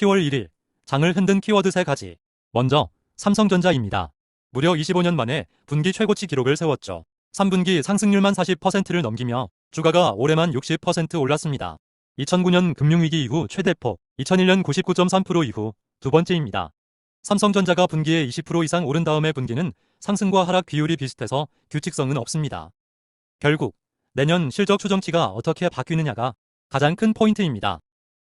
10월 1일 장을 흔든 키워드 3가지. 먼저 삼성전자입니다. 무려 25년 만에 분기 최고치 기록을 세웠죠. 3분기 상승률만 40%를 넘기며 주가가 올해만 60% 올랐습니다. 2009년 금융위기 이후 최대폭, 2001년 99.3% 이후 두 번째입니다. 삼성전자가 분기에 20% 이상 오른 다음에 분기는 상승과 하락 비율이 비슷해서 규칙성은 없습니다. 결국 내년 실적 추정치가 어떻게 바뀌느냐가 가장 큰 포인트입니다.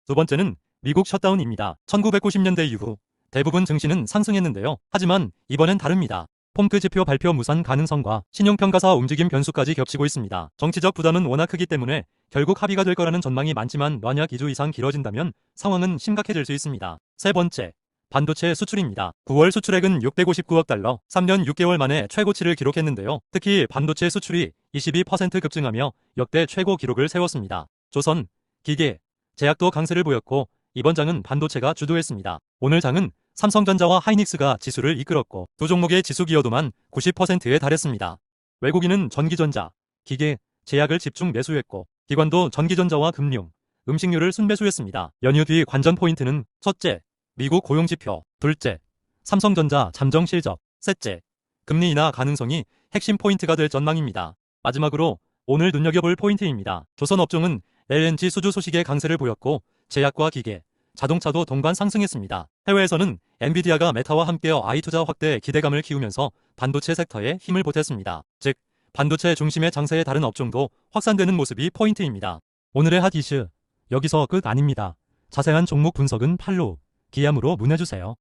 두 번째는 미국 셧다운입니다. 1990년대 이후 대부분 증시는 상승했는데요. 하지만 이번엔 다릅니다. 폼크 지표 발표 무산 가능성과 신용평가사 움직임 변수까지 겹치고 있습니다. 정치적 부담은 워낙 크기 때문에 결국 합의가 될 거라는 전망이 많지만 만약 2주 이상 길어진다면 상황은 심각해질 수 있습니다. 세 번째, 반도체 수출입니다. 9월 수출액은 659억 달러, 3년 6개월 만에 최고치를 기록했는데요. 특히 반도체 수출이 22% 급증하며 역대 최고 기록을 세웠습니다. 조선, 기계, 제약도 강세를 보였고 이번 장은 반도체가 주도했습니다. 오늘 장은 삼성전자와 하이닉스가 지수를 이끌었고 두 종목의 지수 기여도만 90%에 달했습니다. 외국인은 전기전자, 기계, 제약을 집중 매수했고 기관도 전기전자와 금융, 음식료를 순매수했습니다. 연휴 뒤 관전 포인트는 첫째, 미국 고용지표, 둘째, 삼성전자 잠정 실적, 셋째, 금리 인하 가능성이 핵심 포인트가 될 전망입니다. 마지막으로 오늘 눈여겨볼 포인트입니다. 조선업종은 LNG 수주 소식에 강세를 보였고 제약과 기계, 자동차도 동반 상승했습니다. 해외에서는 엔비디아가 메타와 함께 아이 투자 확대에 기대감을 키우면서 반도체 섹터에 힘을 보탰습니다. 즉, 반도체 중심의 장세의 다른 업종도 확산되는 모습이 포인트입니다. 오늘의 핫 이슈, 여기서 끝 아닙니다. 자세한 종목 분석은 팔로우, 기암으로 문해주세요.